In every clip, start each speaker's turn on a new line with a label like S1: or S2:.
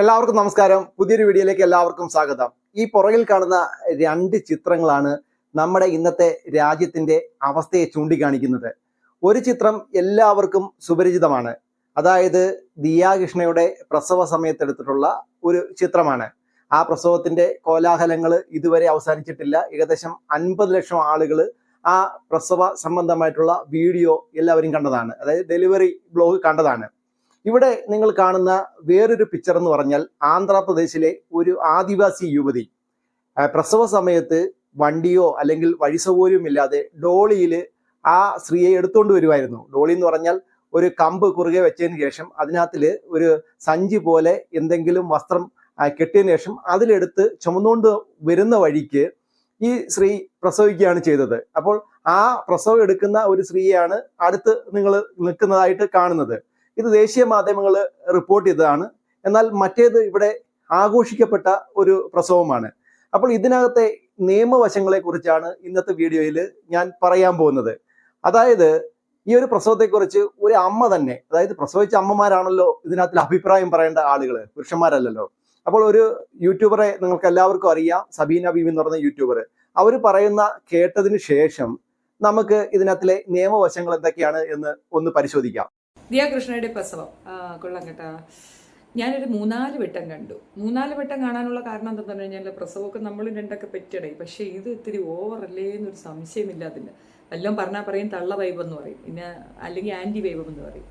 S1: എല്ലാവർക്കും നമസ്കാരം. പുതിയൊരു വീഡിയോയിലേക്ക് എല്ലാവർക്കും സ്വാഗതം. ഈ പുറകിൽ കാണുന്ന രണ്ട് ചിത്രങ്ങളാണ് നമ്മുടെ ഇന്നത്തെ രാജ്യത്തിന്റെ അവസ്ഥയെ ചൂണ്ടിക്കാണിക്കുന്നത്. ഒരു ചിത്രം എല്ലാവർക്കും സുപരിചിതമാണ്. അതായത് ദിയാകൃഷ്ണയുടെ പ്രസവ സമയത്തെടുത്തിട്ടുള്ള ഒരു ചിത്രമാണ്. ആ പ്രസവത്തിന്റെ കോലാഹലങ്ങൾ ഇതുവരെ അവസാനിച്ചിട്ടില്ല. ഏകദേശം അൻപത് ലക്ഷം ആളുകൾ ആ പ്രസവ സംബന്ധമായിട്ടുള്ള വീഡിയോ എല്ലാവരും കണ്ടതാണ്. അതായത് ഡെലിവറി ബ്ലോഗ് കണ്ടതാണ്. ഇവിടെ നിങ്ങൾ കാണുന്ന വേറൊരു പിക്ചർ എന്ന് പറഞ്ഞാൽ ആന്ധ്രാപ്രദേശിലെ ഒരു ആദിവാസി യുവതി. പ്രസവ സമയത്ത് വണ്ടിയോ അല്ലെങ്കിൽ വഴി സൗകര്യവും ഇല്ലാതെ ഡോളിയിൽ ആ സ്ത്രീയെ എടുത്തുകൊണ്ട് വരുമായിരുന്നു ഡോളി എന്ന് പറഞ്ഞാൽ ഒരു കമ്പ് കുറുകെ വെച്ചതിന് ശേഷം അതിനകത്തിൽ ഒരു സഞ്ചി പോലെ എന്തെങ്കിലും വസ്ത്രം കെട്ടിയതിന് ശേഷം അതിലെടുത്ത് ചുമന്നുകൊണ്ട് വരുന്ന വഴിക്ക് ഈ സ്ത്രീ പ്രസവിക്കുകയാണ് ചെയ്തത്. അപ്പോൾ ആ പ്രസവം എടുക്കുന്ന ഒരു സ്ത്രീയാണ് അടുത്ത് നിങ്ങൾ നിൽക്കുന്നതായിട്ട് കാണുന്നത്. ഇത് ദേശീയ മാധ്യമങ്ങൾ റിപ്പോർട്ട് ചെയ്തതാണ്. എന്നാൽ മറ്റേത് ഇവിടെ ആഘോഷിക്കപ്പെട്ട ഒരു പ്രസവമാണ്. അപ്പോൾ ഇതിനകത്തെ നിയമവശങ്ങളെ കുറിച്ചാണ് ഇന്നത്തെ വീഡിയോയിൽ ഞാൻ പറയാൻ പോകുന്നത്. അതായത് ഈ ഒരു പ്രസവത്തെക്കുറിച്ച് ഒരു അമ്മ തന്നെ അതായത് പ്രസവിച്ച അമ്മമാരാണല്ലോ ഇതിനകത്തിൽ അഭിപ്രായം പറയേണ്ട ആളുകൾ പുരുഷന്മാരല്ലല്ലോ. അപ്പോൾ ഒരു യൂട്യൂബറെ നിങ്ങൾക്ക് എല്ലാവർക്കും അറിയാം സബീന ബീബി എന്ന് പറയുന്ന യൂട്യൂബർ. അവർ പറയുന്ന കേട്ടതിന് ശേഷം നമുക്ക് ഇതിനകത്തിലെ നിയമവശങ്ങൾ എന്തൊക്കെയാണ് എന്ന് ഒന്ന് പരിശോധിക്കാം.
S2: ദിയാകൃഷ്ണയുടെ പ്രസവം. കൊള്ളാം കേട്ടാ. ഞാനൊരു മൂന്നാൽ വട്ടം കണ്ടു. മൂന്നാൽ വട്ടം കാണാനുള്ള കാരണം എന്താണെന്ന് പറഞ്ഞു കഴിഞ്ഞാൽ പ്രസവമൊക്കെ നമ്മൾ രണ്ടൊക്കെ പെറ്റിടയി പക്ഷേ ഇത് ഇത്തിരി ഓവറല്ലേ എന്നൊരു സംശയമില്ല അതിന്. എല്ലാം പറഞ്ഞാൽ പറയും തള്ള വൈബ് എന്ന് പറയും. പിന്നെ അല്ലെങ്കിൽ ആന്റി വൈബം എന്ന് പറയും.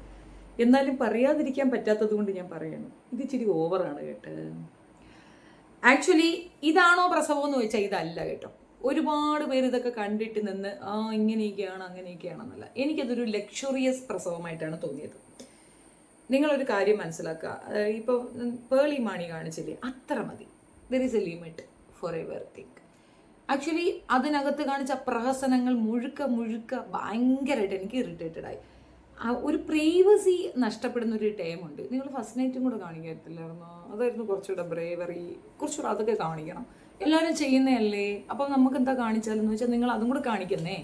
S2: എന്നാലും പറയാതിരിക്കാൻ പറ്റാത്തത് കൊണ്ട് ഞാൻ പറയണം ഇത് ഇച്ചിരി ഓവറാണ് കേട്ട്. ആക്ച്വലി ഇതാണോ പ്രസവം എന്ന് ചോദിച്ചാൽ ഇതല്ല കേട്ടോ. ഒരുപാട് പേര് ഇതൊക്കെ കണ്ടിട്ട് നിന്ന് ആ ഇങ്ങനെയൊക്കെയാണ് അങ്ങനെയൊക്കെയാണെന്നല്ല. എനിക്കതൊരു ലക്ഷറിയസ് പ്രസവമായിട്ടാണ് തോന്നിയത്. നിങ്ങളൊരു കാര്യം മനസ്സിലാക്കുക. ഇപ്പോൾ പേളി മാണി കാണിച്ചില്ലേ അത്ര മതി. There is a limit for everything actually അതിനകത്ത് കാണിച്ച പ്രഹസനങ്ങൾ മുഴുക്ക മുഴുക്ക ഭയങ്കരമായിട്ട് എനിക്ക് ഇറിറ്റേറ്റഡ് ആയി. ഒരു പ്രൈവസി നഷ്ടപ്പെടുന്ന ഒരു ടൈമുണ്ട് നിങ്ങൾ ഫസ്റ്റ് നൈറ്റും കൂടെ കാണിക്കത്തില്ലായിരുന്നോ അതായിരുന്നു കുറച്ചുകൂടെ ബ്രേവറി കുറച്ചുകൂടെ അതൊക്കെ കാണിക്കണം. എല്ലാവരും ചെയ്യുന്നതല്ലേ? അപ്പം നമുക്ക് എന്താ കാണിച്ചാലെന്ന് വെച്ചാൽ നിങ്ങൾ അതും കൂടെ കാണിക്കുന്നേ.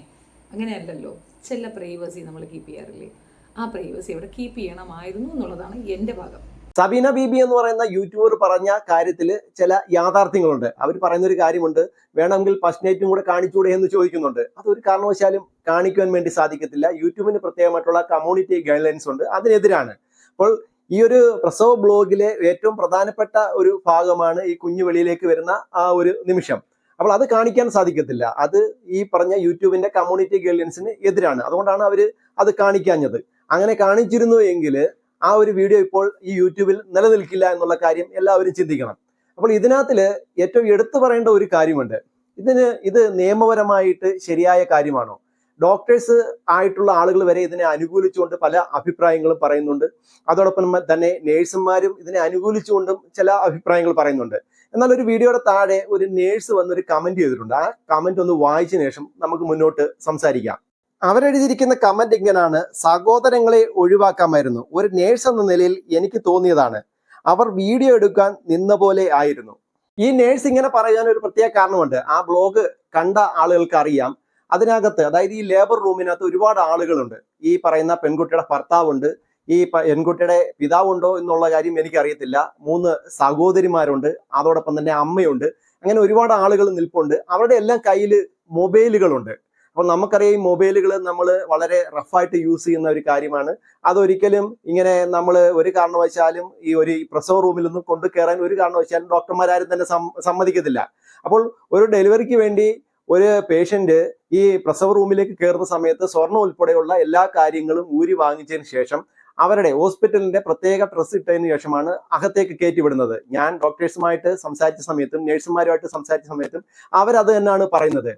S2: അങ്ങനെയല്ലല്ലോ. ചില പ്രൈവസി നമ്മൾ കീപ്പ് ചെയ്യാറില്ലേ? ആ പ്രൈവസി അവിടെ കീപ്പ് ചെയ്യണമായിരുന്നു എന്നുള്ളതാണ് എന്റെ ഭാഗം.
S1: സബീന ബീബി എന്ന് പറയുന്ന യൂട്യൂബർ പറഞ്ഞ കാര്യത്തിൽ ചില യാഥാർത്ഥ്യങ്ങളുണ്ട്. അവർ പറയുന്ന ഒരു കാര്യമുണ്ട്. വേണമെങ്കിൽ ഫസ്റ്റ് നൈറ്റും കൂടെ കാണിച്ചുകൂടെ എന്ന് ചോദിക്കുന്നുണ്ട്. അതൊരു കാരണവശാലും കാണിക്കുവാൻ വേണ്ടി സാധിക്കത്തില്ല. യൂട്യൂബിന് പ്രത്യേകമായിട്ടുള്ള കമ്മ്യൂണിറ്റി ഗൈഡ് ലൈൻസ് ഉണ്ട്. അതിനെതിരാണ്. അപ്പോൾ ഈ ഒരു പ്രസവ ബ്ലോഗിലെ ഏറ്റവും പ്രധാനപ്പെട്ട ഒരു ഭാഗമാണ് ഈ കുഞ്ഞു വെളിയിലേക്ക് വരുന്ന ആ ഒരു നിമിഷം. അപ്പോൾ അത് കാണിക്കാൻ സാധിക്കത്തില്ല. അത് ഈ പറഞ്ഞ യൂട്യൂബിന്റെ കമ്മ്യൂണിറ്റി ഗൈഡൻസിന് എതിരാണ്. അതുകൊണ്ടാണ് അവർ അത് കാണിക്കാഞ്ഞത്. അങ്ങനെ കാണിച്ചിരുന്നു എങ്കിൽ ആ ഒരു വീഡിയോ ഇപ്പോൾ ഈ യൂട്യൂബിൽ നിലനിൽക്കില്ല എന്നുള്ള കാര്യം എല്ലാവരും ചിന്തിക്കണം. അപ്പോൾ ഇതിനകത്തിൽ ഏറ്റവും എടുത്തു പറയേണ്ട ഒരു കാര്യമുണ്ട്. ഇതിന് ഇത് നിയമപരമായിട്ട് ശരിയായ കാര്യമാണോ? ഡോക്ടേഴ്സ് ആയിട്ടുള്ള ആളുകൾ വരെ ഇതിനെ അനുകൂലിച്ചുകൊണ്ട് പല അഭിപ്രായങ്ങളും പറയുന്നുണ്ട്. അതോടൊപ്പം തന്നെ നേഴ്സുമാരും ഇതിനെ അനുകൂലിച്ചുകൊണ്ടും ചില അഭിപ്രായങ്ങൾ പറയുന്നുണ്ട്. എന്നാൽ ഒരു വീഡിയോയുടെ താഴെ ഒരു നേഴ്സ് വന്നൊരു കമന്റ് ചെയ്തിട്ടുണ്ട്. ആ കമന്റ് ഒന്ന് വായിച്ച ശേഷം നമുക്ക് മുന്നോട്ട് സംസാരിക്കാം. അവരെഴുതിയിരിക്കുന്ന കമന്റ് ഇങ്ങനാണ്. സഹോദരങ്ങളെ ഒഴിവാക്കാമായിരുന്നു. ഒരു നേഴ്സ് എന്ന നിലയിൽ എനിക്ക് തോന്നിയതാണ്. അവർ വീഡിയോ എടുക്കാൻ നിന്ന പോലെ ആയിരുന്നു. ഈ നേഴ്സ് ഇങ്ങനെ പറയാൻ ഒരു പ്രത്യേക കാരണമുണ്ട്. ആ ബ്ലോഗ് കണ്ട ആളുകൾക്ക് അറിയാം. അതിനകത്ത് അതായത് ഈ ലേബർ റൂമിനകത്ത് ഒരുപാട് ആളുകളുണ്ട്. ഈ പറയുന്ന പെൺകുട്ടിയുടെ ഭർത്താവുണ്ട് ഈ പെൺകുട്ടിയുടെ പിതാവുണ്ടോ എന്നുള്ള കാര്യം എനിക്കറിയത്തില്ല. മൂന്ന് സഹോദരിമാരുണ്ട് അതോടൊപ്പം തന്നെ അമ്മയുണ്ട്. അങ്ങനെ ഒരുപാട് ആളുകൾ നിൽപ്പുണ്ട്. അവരുടെ എല്ലാം കയ്യിൽ മൊബൈലുകളുണ്ട്. അപ്പോൾ നമുക്കറിയാം ഈ മൊബൈലുകൾ നമ്മൾ വളരെ റഫായിട്ട് യൂസ് ചെയ്യുന്ന ഒരു കാര്യമാണ്. അതൊരിക്കലും ഇങ്ങനെ നമ്മൾ ഒരു കാരണവശാലും ഈ ഒരു പ്രസവ റൂമിൽ റൂമിലൊന്നും കൊണ്ടു കയറാൻ ഒരു കാരണവശാലും ഡോക്ടർമാരും തന്നെ സമ്മതിക്കത്തില്ല. അപ്പോൾ ഒരു ഡെലിവറിക്ക് വേണ്ടി ഒരു പേഷ്യന്റ് ഈ പ്രസവ റൂമിലേക്ക് കയറുന്ന സമയത്ത് സ്വർണം ഉൾപ്പെടെയുള്ള എല്ലാ കാര്യങ്ങളും ഊരി വാങ്ങിച്ചതിന് ശേഷം അവരുടെ ഹോസ്പിറ്റലിന്റെ പ്രത്യേക ഡ്രസ് ഇട്ടതിന് ശേഷമാണ് അകത്തേക്ക് കയറ്റി വിടുന്നത്. ഞാൻ ഡോക്ടേഴ്സുമായിട്ട് സംസാരിച്ച സമയത്തും നഴ്സുമാരുമായിട്ട് സംസാരിച്ച സമയത്തും അവരത് തന്നെയാണ് പറയുന്നത്.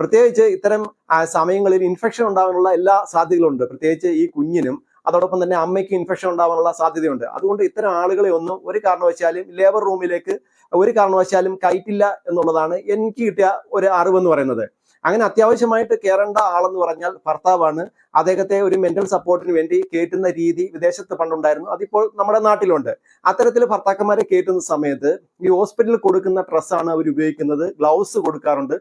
S1: പ്രത്യേകിച്ച് ഇത്തരം സമയങ്ങളിൽ ഇൻഫെക്ഷൻ ഉണ്ടാകാനുള്ള എല്ലാ സാധ്യതകളുണ്ട്. പ്രത്യേകിച്ച് ഈ കുഞ്ഞിനും അതോടൊപ്പം തന്നെ അമ്മയ്ക്ക് ഇൻഫെക്ഷൻ ഉണ്ടാവാനുള്ള സാധ്യതയുണ്ട്. അതുകൊണ്ട് ഇത്തരം ആളുകളെ ഒന്നും ഒരു കാരണവശാലും ലേബർ റൂമിലേക്ക് ഒരു കാരണവശാലും കയറ്റില്ല എന്നുള്ളതാണ് എനിക്ക് കിട്ടിയ ഒരു അറിവെന്ന് പറയുന്നത്. അങ്ങനെ അത്യാവശ്യമായിട്ട് കയറേണ്ട ആളെന്ന് പറഞ്ഞാൽ ഭർത്താവാണ്. അദ്ദേഹത്തെ ഒരു മെന്റൽ സപ്പോർട്ടിന് വേണ്ടി കയറ്റുന്ന രീതി വിദേശത്ത് പണ്ടുണ്ടായിരുന്നു. അതിപ്പോൾ നമ്മുടെ നാട്ടിലുണ്ട്. അത്തരത്തിൽ ഭർത്താക്കന്മാരെ കയറ്റുന്ന സമയത്ത് ഈ ഹോസ്പിറ്റലിൽ കൊടുക്കുന്ന ഡ്രസ്സാണ് അവർ ഉപയോഗിക്കുന്നത്. ഗ്ലൗസ് കൊടുക്കാറുണ്ട്.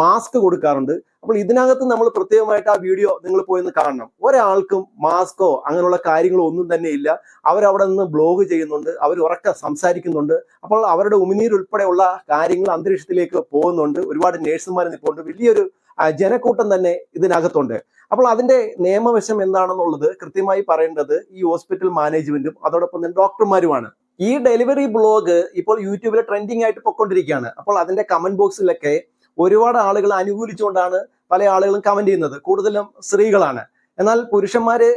S1: മാസ്ക് കൊടുക്കാറുണ്ട്. അപ്പോൾ ഇതിനകത്ത് നമ്മൾ പ്രത്യേകമായിട്ട് ആ വീഡിയോ നിങ്ങൾ പോയിന്ന് കാണണം. ഒരാൾക്കും മാസ്കോ അങ്ങനെയുള്ള കാര്യങ്ങളോ ഒന്നും തന്നെ ഇല്ല. അവരവിടെ നിന്ന് ബ്ലോഗ് ചെയ്യുന്നുണ്ട്. അവർ ഉറക്കെ സംസാരിക്കുന്നുണ്ട്. അപ്പോൾ അവരുടെ ഉമിനീർ ഉൾപ്പെടെയുള്ള കാര്യങ്ങൾ അന്തരീക്ഷത്തിലേക്ക് പോകുന്നുണ്ട്. ഒരുപാട് നേഴ്സുമാർ നിൽപ്പുണ്ട്. വലിയൊരു ജനക്കൂട്ടം തന്നെ ഇതിനകത്തുണ്ട്. അപ്പോൾ അതിന്റെ നിയമവശം എന്താണെന്നുള്ളത് കൃത്യമായി പറയേണ്ടത് ഈ ഹോസ്പിറ്റൽ മാനേജ്മെന്റും അതോടൊപ്പം തന്നെ ഡോക്ടർമാരുമാണ്. ഈ ഡെലിവറി ബ്ലോഗ് ഇപ്പോൾ യൂട്യൂബിൽ ട്രെൻഡിങ് ആയിട്ട് പൊക്കൊണ്ടിരിക്കുകയാണ് അപ്പോൾ അതിന്റെ കമന്റ് ബോക്സിലൊക്കെ ഒരുപാട് ആളുകൾ അനുകൂലിച്ചുകൊണ്ടാണ് പല ആളുകളും കമന്റ് ചെയ്യുന്നത്. കൂടുതലും സ്ത്രീകളാണ്. എന്നാൽ പുരുഷന്മാര്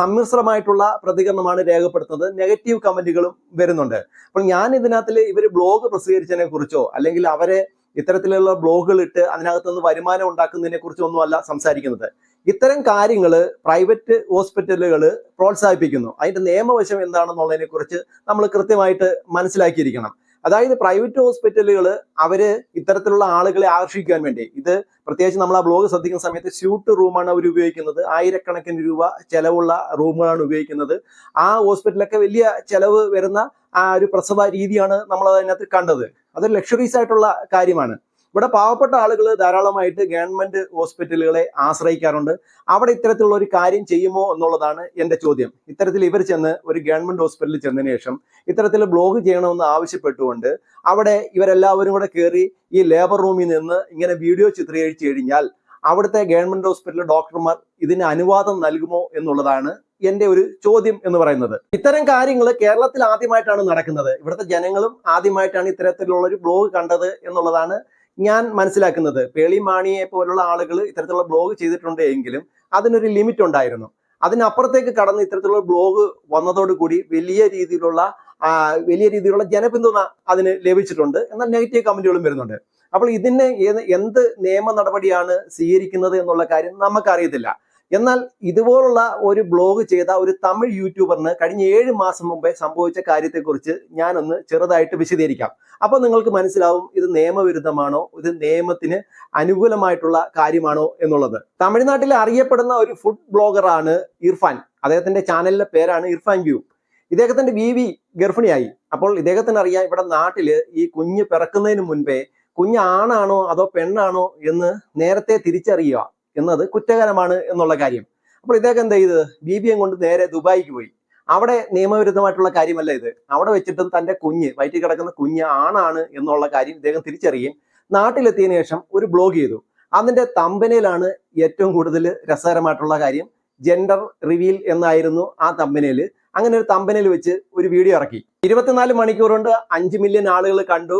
S1: സമ്മിശ്രമായിട്ടുള്ള പ്രതികരണമാണ് രേഖപ്പെടുത്തുന്നത്. നെഗറ്റീവ് കമന്റുകളും വരുന്നുണ്ട്. അപ്പോൾ ഞാൻ ഇതിനകത്തിൽ ഇവർ ബ്ലോഗ് പ്രസിദ്ധീകരിച്ചതിനെ കുറിച്ചോ അല്ലെങ്കിൽ അവരെ ഇത്തരത്തിലുള്ള ബ്ലോഗുകൾ ഇട്ട് അതിനകത്തുനിന്ന് വരുമാനം ഉണ്ടാക്കുന്നതിനെ കുറിച്ചോ ഒന്നുമല്ല സംസാരിക്കുന്നത്. ഇത്തരം കാര്യങ്ങൾ പ്രൈവറ്റ് ഹോസ്പിറ്റലുകൾ പ്രോത്സാഹിപ്പിക്കുന്നു. അതിന്റെ നിയമവശം എന്താണെന്നുള്ളതിനെ കുറിച്ച് നമ്മൾ കൃത്യമായിട്ട് മനസ്സിലാക്കിയിരിക്കണം. അതായത് പ്രൈവറ്റ് ഹോസ്പിറ്റലുകൾ അവർ ഇത്തരത്തിലുള്ള ആളുകളെ ആകർഷിക്കാൻ വേണ്ടി ഇത് പ്രത്യേകിച്ച് നമ്മൾ ആ ബ്ലോഗ് ശ്രദ്ധിക്കുന്ന സമയത്ത് സ്യൂട്ട് റൂമാണ് അവർ ഉപയോഗിക്കുന്നത്. ആയിരക്കണക്കിന് രൂപ ചെലവുള്ള റൂമുകളാണ് ഉപയോഗിക്കുന്നത്. ആ ഹോസ്പിറ്റലൊക്കെ വലിയ ചെലവ് വരുന്ന ആ ഒരു പ്രസവ രീതിയാണ് നമ്മൾ അതിനകത്ത് കണ്ടത്. അതൊരു ലക്ഷറീസ് ആയിട്ടുള്ള കാര്യമാണ്. ഇവിടെ പാവപ്പെട്ട ആളുകൾ ധാരാളമായിട്ട് ഗവൺമെന്റ് ഹോസ്പിറ്റലുകളെ ആശ്രയിക്കാറുണ്ട്. അവിടെ ഇത്തരത്തിലുള്ള ഒരു കാര്യം ചെയ്യുമോ എന്നുള്ളതാണ് എന്റെ ചോദ്യം. ഇത്തരത്തിൽ ഇവർ ചെന്ന് ഒരു ഗവൺമെന്റ് ഹോസ്പിറ്റലിൽ ചെന്നതിന് ശേഷം ഇത്തരത്തിൽ ബ്ലോഗ് ചെയ്യണമെന്ന് ആവശ്യപ്പെട്ടുകൊണ്ട് അവിടെ ഇവരെല്ലാവരും കൂടെ കയറി ഈ ലേബർ റൂമിൽ നിന്ന് ഇങ്ങനെ വീഡിയോ ചിത്രീകരിച്ചു കഴിഞ്ഞാൽ അവിടുത്തെ ഗവൺമെന്റ് ഹോസ്പിറ്റലിലെ ഡോക്ടർമാർ ഇതിന് അനുവാദം നൽകുമോ എന്നുള്ളതാണ് എന്റെ ഒരു ചോദ്യം എന്ന് പറയുന്നത്. ഇത്തരം കാര്യങ്ങൾ കേരളത്തിൽ ആദ്യമായിട്ടാണ് നടക്കുന്നത്. ഇവിടുത്തെ ജനങ്ങളും ആദ്യമായിട്ടാണ് ഇത്തരത്തിലുള്ള ഒരു ബ്ലോഗ് കണ്ടത് എന്നുള്ളതാണ് ഞാൻ മനസ്സിലാക്കുന്നത് പേളി മാണിയെ പോലുള്ള ആളുകൾ ഇത്തരത്തിലുള്ള ബ്ലോഗ് ചെയ്തിട്ടുണ്ട് എങ്കിലും അതിനൊരു ലിമിറ്റ് ഉണ്ടായിരുന്നു. അതിനപ്പുറത്തേക്ക് കടന്ന് ഇത്തരത്തിലുള്ള ബ്ലോഗ് വന്നതോടുകൂടി വലിയ രീതിയിലുള്ള വലിയ രീതിയിലുള്ള ജനപിന്തുണ അതിന് ലഭിച്ചിട്ടുണ്ട് എന്നാൽ നെഗറ്റീവ് കമന്റുകളും വരുന്നുണ്ട്. അപ്പോൾ ഇതിന് എന്ത് നിയമ നടപടിയാണ് സ്വീകരിക്കുന്നത് എന്നുള്ള കാര്യം നമുക്കറിയത്തില്ല. എന്നാൽ ഇതുപോലുള്ള ഒരു ബ്ലോഗ് ചെയ്ത ഒരു തമിഴ് യൂട്യൂബറിന് കഴിഞ്ഞ ഏഴ് മാസം മുമ്പേ സംഭവിച്ച കാര്യത്തെക്കുറിച്ച് ഞാനൊന്ന് ചെറുതായിട്ട് വിശദീകരിക്കാം. അപ്പൊ നിങ്ങൾക്ക് മനസ്സിലാവും ഇത് നിയമവിരുദ്ധമാണോ ഇത് നിയമത്തിന് അനുകൂലമായിട്ടുള്ള കാര്യമാണോ എന്നുള്ളത്. തമിഴ്നാട്ടിൽ അറിയപ്പെടുന്ന ഒരു ഫുഡ് ബ്ലോഗറാണ് ഇർഫാൻ. അദ്ദേഹത്തിന്റെ ചാനലിന്റെ പേരാണ് ഇർഫാൻ വ്യൂ. ഇദ്ദേഹത്തിന്റെ ബീവി ഗർഭിണിയായി. അപ്പോൾ ഇദ്ദേഹത്തിന് അറിയാം ഇവിടെ നാട്ടിൽ ഈ കുഞ്ഞ് പിറക്കുന്നതിന് മുൻപേ കുഞ്ഞ് ആണാണോ അതോ പെണ്ണാണോ എന്ന് നേരത്തെ തിരിച്ചറിയുക. എന്നത് കുറ്റകരമാണ് എന്നുള്ള കാര്യം. അപ്പോൾ ഇദ്ദേഹം എന്ത് ചെയ്ത് എം കൊണ്ട് നേരെ ദുബായിക്ക് പോയി. അവിടെ നിയമവിരുദ്ധമായിട്ടുള്ള കാര്യമല്ല ഇത്. അവിടെ വെച്ചിട്ടും തന്റെ കുഞ്ഞ് വയറ്റിൽ കിടക്കുന്ന കുഞ്ഞ് ആണാണ് എന്നുള്ള കാര്യം ഇദ്ദേഹം തിരിച്ചറിയും നാട്ടിലെത്തിയതിനു ശേഷം ഒരു ബ്ലോഗ് ചെയ്തു. അതിന്റെ തമ്പനയിലാണ് ഏറ്റവും കൂടുതൽ രസകരമായിട്ടുള്ള കാര്യം. ജെൻഡർ റിവീൽ എന്നായിരുന്നു ആ തമ്പനയിൽ അങ്ങനെ ഒരു തമ്പനയിൽ വെച്ച് ഒരു വീഡിയോ ഇറക്കി. ഇരുപത്തിനാല് മണിക്കൂർ കൊണ്ട് അഞ്ച് മില്യൺ ആളുകൾ കണ്ടു.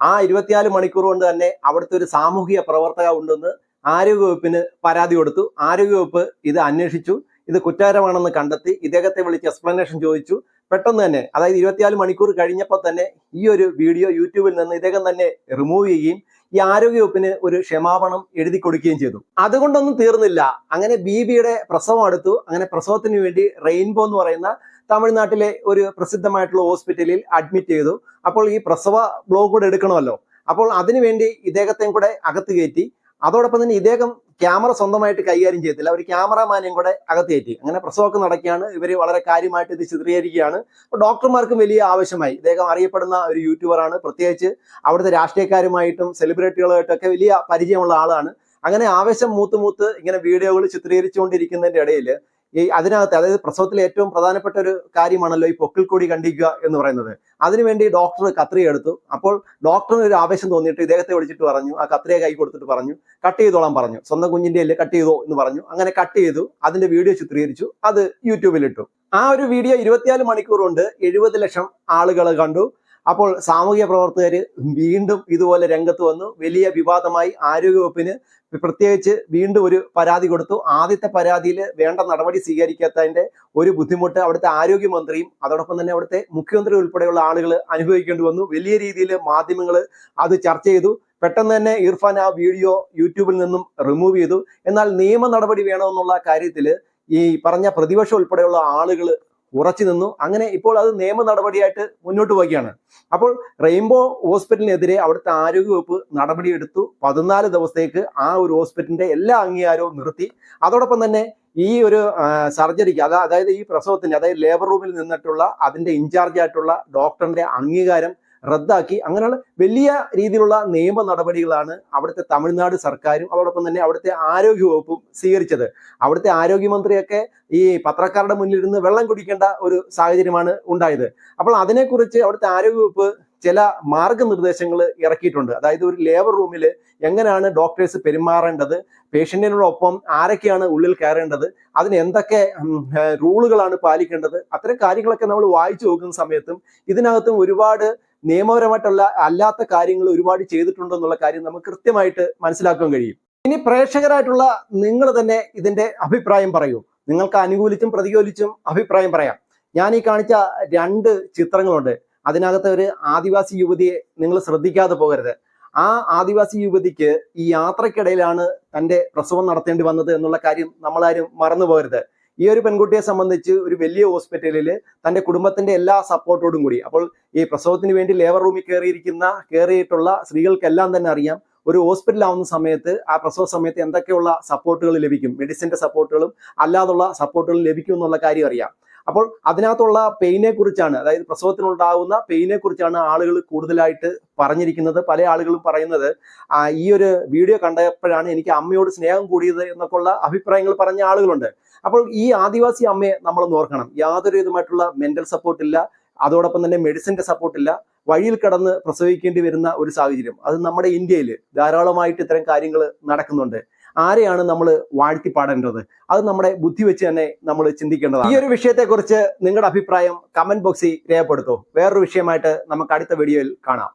S1: ആ ഇരുപത്തിനാല് മണിക്കൂർ കൊണ്ട് തന്നെ അവിടുത്തെ ഒരു സാമൂഹിക പ്രവർത്തക ഉണ്ടെന്ന് ആരോഗ്യവകുപ്പിന് പരാതി കൊടുത്തു. ആരോഗ്യവകുപ്പ് ഇത് അന്വേഷിച്ചു. ഇത് കുറ്റകരമാണെന്ന് കണ്ടെത്തി ഇദ്ദേഹത്തെ വിളിച്ച് എക്സ്പ്ലനേഷൻ ചോദിച്ചു. പെട്ടെന്ന് തന്നെ അതായത് ഇരുപത്തിനാല് മണിക്കൂർ കഴിഞ്ഞപ്പോൾ തന്നെ ഈ ഒരു വീഡിയോ യൂട്യൂബിൽ നിന്ന് ഇദ്ദേഹം തന്നെ റിമൂവ് ചെയ്യുകയും ഈ ആരോഗ്യവകുപ്പിന് ഒരു ക്ഷമാപണം എഴുതി കൊടുക്കുകയും ചെയ്തു. അതുകൊണ്ടൊന്നും തീർന്നില്ല. അങ്ങനെ ബീബിയുടെ പ്രസവം അടുത്തു. അങ്ങനെ പ്രസവത്തിന് വേണ്ടി റെയിൻബോ എന്ന് പറയുന്ന തമിഴ്നാട്ടിലെ ഒരു പ്രസിദ്ധമായിട്ടുള്ള ഹോസ്പിറ്റലിൽ അഡ്മിറ്റ് ചെയ്തു. അപ്പോൾ ഈ പ്രസവ ബ്ലോഗ് കൂടെ എടുക്കണമല്ലോ. അപ്പോൾ അതിനുവേണ്ടി ഇദ്ദേഹത്തെയും കൂടെ അകത്ത് കയറ്റി. അതോടൊപ്പം തന്നെ ഇദ്ദേഹം ക്യാമറ സ്വന്തമായിട്ട് കൈകാര്യം ചെയ്യത്തില്ല. അവർ ക്യാമറമാനെയും കൂടെ അകത്തേറ്റി അങ്ങനെ പ്രസവമൊക്കെ നടക്കുകയാണ്. ഇവർ വളരെ കാര്യമായിട്ട് ഇത് ചിത്രീകരിക്കുകയാണ്. അപ്പോൾ ഡോക്ടർമാർക്കും വലിയ ആവശ്യമായി. ഇദ്ദേഹം അറിയപ്പെടുന്ന ഒരു യൂട്യൂബറാണ് പ്രത്യേകിച്ച് അവിടുത്തെ രാഷ്ട്രീയക്കാരുമായിട്ടും സെലിബ്രിറ്റികളുമായിട്ടൊക്കെ വലിയ പരിചയമുള്ള ആളാണ്. അങ്ങനെ ആവേശം മൂത്ത് മൂത്ത് ഇങ്ങനെ വീഡിയോകൾ ചിത്രീകരിച്ചുകൊണ്ടിരിക്കുന്നതിന്റെ ഇടയിൽ ഈ അതിനകത്ത് അതായത് പ്രസവത്തിലെ ഏറ്റവും പ്രധാനപ്പെട്ട ഒരു കാര്യമാണല്ലോ ഈ പൊക്കിൽ കൂടി കണ്ടിക്കുക എന്ന് പറയുന്നത്. അതിനുവേണ്ടി ഡോക്ടർ കത്രിക എടുത്തു. അപ്പോൾ ഡോക്ടറിന് ഒരു ആവേശം തോന്നിയിട്ട് ഇദ്ദേഹത്തെ വിളിച്ചിട്ട് പറഞ്ഞു ആ കത്രിക കൈ കൊടുത്തിട്ട് പറഞ്ഞു കട്ട് ചെയ്തോളാൻ പറഞ്ഞു. സ്വന്തം കുഞ്ഞിന്റെ അല്ലേ കട്ട് ചെയ്തോ എന്ന് പറഞ്ഞു. അങ്ങനെ കട്ട് ചെയ്തു അതിന്റെ വീഡിയോ ചിത്രീകരിച്ചു അത് യൂട്യൂബിൽ ഇട്ടു. ആ ഒരു വീഡിയോ ഇരുപത്തിനാല് മണിക്കൂർ കൊണ്ട് എഴുപത് ലക്ഷം ആളുകൾ കണ്ടു. അപ്പോൾ സാമൂഹിക പ്രവർത്തകർ വീണ്ടും ഇതുപോലെ രംഗത്ത് വന്നു. വലിയ വിവാദമായി ആരോഗ്യവകുപ്പിന് പ്രത്യേകിച്ച് വീണ്ടും ഒരു പരാതി കൊടുത്തു. ആദ്യത്തെ പരാതിയിൽ വേണ്ട നടപടി സ്വീകരിക്കാത്തതിന്റെ ഒരു ബുദ്ധിമുട്ട് അവിടുത്തെ ആരോഗ്യമന്ത്രിയും അതോടൊപ്പം തന്നെ അവിടുത്തെ മുഖ്യമന്ത്രി ഉൾപ്പെടെയുള്ള ആളുകൾ അനുഭവിക്കേണ്ടി വന്നു. വലിയ രീതിയിൽ മാധ്യമങ്ങൾ അത് ചർച്ച ചെയ്തു. പെട്ടെന്ന് തന്നെ ഇർഫാൻ ആ വീഡിയോ യൂട്യൂബിൽ നിന്നും റിമൂവ് ചെയ്തു. എന്നാൽ നിയമ നടപടി വേണമെന്നുള്ള കാര്യത്തിൽ ഈ പറഞ്ഞ പ്രതിപക്ഷം ഉൾപ്പെടെയുള്ള ആളുകൾ ഉറച്ചു നിന്നു. അങ്ങനെ ഇപ്പോൾ അത് നിയമ നടപടിയായിട്ട് മുന്നോട്ട് പോവുകയാണ്. അപ്പോൾ റെയിൻബോ ഹോസ്പിറ്റലിനെതിരെ അവിടുത്തെ ആരോഗ്യവകുപ്പ് നടപടിയെടുത്തു. പതിനാല് ദിവസത്തേക്ക് ആ ഒരു ഹോസ്പിറ്റലിന്റെ എല്ലാ അംഗീകാരവും നിർത്തി. അതോടൊപ്പം തന്നെ ഈ ഒരു സർജറിക്ക് അതായത് ഈ പ്രസവത്തിന് അതായത് ലേബർ റൂമിൽ നിന്നിട്ടുള്ള അതിന്റെ ഇൻചാർജ് ആയിട്ടുള്ള ഡോക്ടറിന്റെ അംഗീകാരം റദ്ദാക്കി. അങ്ങനെയുള്ള വലിയ രീതിയിലുള്ള നിയമ നടപടികളാണ് അവിടുത്തെ തമിഴ്നാട് സർക്കാരും അതോടൊപ്പം തന്നെ അവിടുത്തെ ആരോഗ്യ വകുപ്പും സ്വീകരിച്ചത്. അവിടുത്തെ ആരോഗ്യമന്ത്രിയൊക്കെ ഈ പത്രക്കാരുടെ മുന്നിലിരുന്ന് വെള്ളം കുടിക്കേണ്ട ഒരു സാഹചര്യമാണ് ഉണ്ടായത്. അപ്പോൾ അതിനെക്കുറിച്ച് അവിടുത്തെ ആരോഗ്യ വകുപ്പ് ചില മാർഗനിർദ്ദേശങ്ങൾ ഇറക്കിയിട്ടുണ്ട്. അതായത് ഒരു ലേബർ റൂമിൽ എങ്ങനെയാണ് ഡോക്ടേഴ്സ് പെരുമാറേണ്ടത്? പേഷ്യന്റിനോടൊപ്പം ആരൊക്കെയാണ് ഉള്ളിൽ കയറേണ്ടത്? അതിന് എന്തൊക്കെ റൂളുകളാണ് പാലിക്കേണ്ടത്? അത്തരം കാര്യങ്ങളൊക്കെ നമ്മൾ വായിച്ചു നോക്കുന്ന സമയത്തും ഇതിനകത്തും ഒരുപാട് നിയമപരമായിട്ടുള്ള അല്ലാത്ത കാര്യങ്ങൾ ഒരുപാട് ചെയ്തിട്ടുണ്ടെന്നുള്ള കാര്യം നമുക്ക് കൃത്യമായിട്ട് മനസ്സിലാക്കാൻ കഴിയും. ഇനി പ്രേക്ഷകരായിട്ടുള്ള നിങ്ങൾ തന്നെ ഇതിന്റെ അഭിപ്രായം പറയൂ. നിങ്ങൾക്ക് അനുകൂലിച്ചും പ്രതികൂലിച്ചും അഭിപ്രായം പറയാം. ഞാൻ ഈ കാണിച്ച രണ്ട് ചിത്രങ്ങളുണ്ട്. അതിനകത്ത് ഒരു ആദിവാസി യുവതിയെ നിങ്ങൾ ശ്രദ്ധിക്കാതെ പോകരുത്. ആ ആദിവാസി യുവതിക്ക് ഈ യാത്രക്കിടയിലാണ് തന്റെ പ്രസവം നടത്തേണ്ടി വന്നത് എന്നുള്ള കാര്യം നമ്മളാരും മറന്നു പോകരുത്. ഈ ഒരു പെൺകുട്ടിയെ സംബന്ധിച്ച് ഒരു വലിയ ഹോസ്പിറ്റലിൽ തന്റെ കുടുംബത്തിന്റെ എല്ലാ സപ്പോർട്ടോടും കൂടി. അപ്പോൾ ഈ പ്രസവത്തിന് വേണ്ടി ലേബർ റൂമിൽ കയറിയിരിക്കുന്ന കയറിയിട്ടുള്ള സ്ത്രീകൾക്കെല്ലാം തന്നെ അറിയാം ഒരു ഹോസ്പിറ്റലാവുന്ന സമയത്ത് ആ പ്രസവ സമയത്ത് എന്തൊക്കെയുള്ള സപ്പോർട്ടുകൾ ലഭിക്കും. മെഡിസിന്റെ സപ്പോർട്ടുകളും അല്ലാതുള്ള സപ്പോർട്ടുകളും ലഭിക്കും എന്നുള്ള കാര്യം അറിയാം. അപ്പോൾ അതിനകത്തുള്ള പെയിനെ കുറിച്ചാണ് അതായത് പ്രസവത്തിനുണ്ടാകുന്ന പെയിനെ കുറിച്ചാണ് ആളുകൾ കൂടുതലായിട്ട് പറഞ്ഞിരിക്കുന്നത്. പല ആളുകളും പറയുന്നത് ഈ ഒരു വീഡിയോ കണ്ടപ്പോഴാണ് എനിക്ക് അമ്മയോട് സ്നേഹം കൂടിയത് എന്നൊക്കെ ഉള്ള അഭിപ്രായങ്ങൾ പറഞ്ഞ ആളുകളുണ്ട്. അപ്പോൾ ഈ ആദിവാസി അമ്മയെ നമ്മൾ ഓർക്കണം. യാതൊരു വിധമായിട്ടുള്ള മെന്റൽ സപ്പോർട്ട് ഇല്ല. അതോടൊപ്പം തന്നെ മെഡിസിന്റെ സപ്പോർട്ട് ഇല്ല. വഴിയിൽ കടന്ന് പ്രസവിക്കേണ്ടി വരുന്ന ഒരു സാഹചര്യം. അത് നമ്മുടെ ഇന്ത്യയിൽ ധാരാളമായിട്ട് ഇത്തരം കാര്യങ്ങൾ നടക്കുന്നുണ്ട്. ആരെയാണ് നമ്മൾ വാഴ്ത്തി പാടേണ്ടത് അത് നമ്മുടെ ബുദ്ധി വെച്ച് തന്നെ നമ്മൾ ചിന്തിക്കേണ്ടതാണ്. ഈ ഒരു വിഷയത്തെക്കുറിച്ച് നിങ്ങളുടെ അഭിപ്രായം കമന്റ് ബോക്സിൽ രേഖപ്പെടുത്തൂ. വേറൊരു വിഷയമായിട്ട് നമുക്ക് അടുത്ത വീഡിയോയിൽ കാണാം.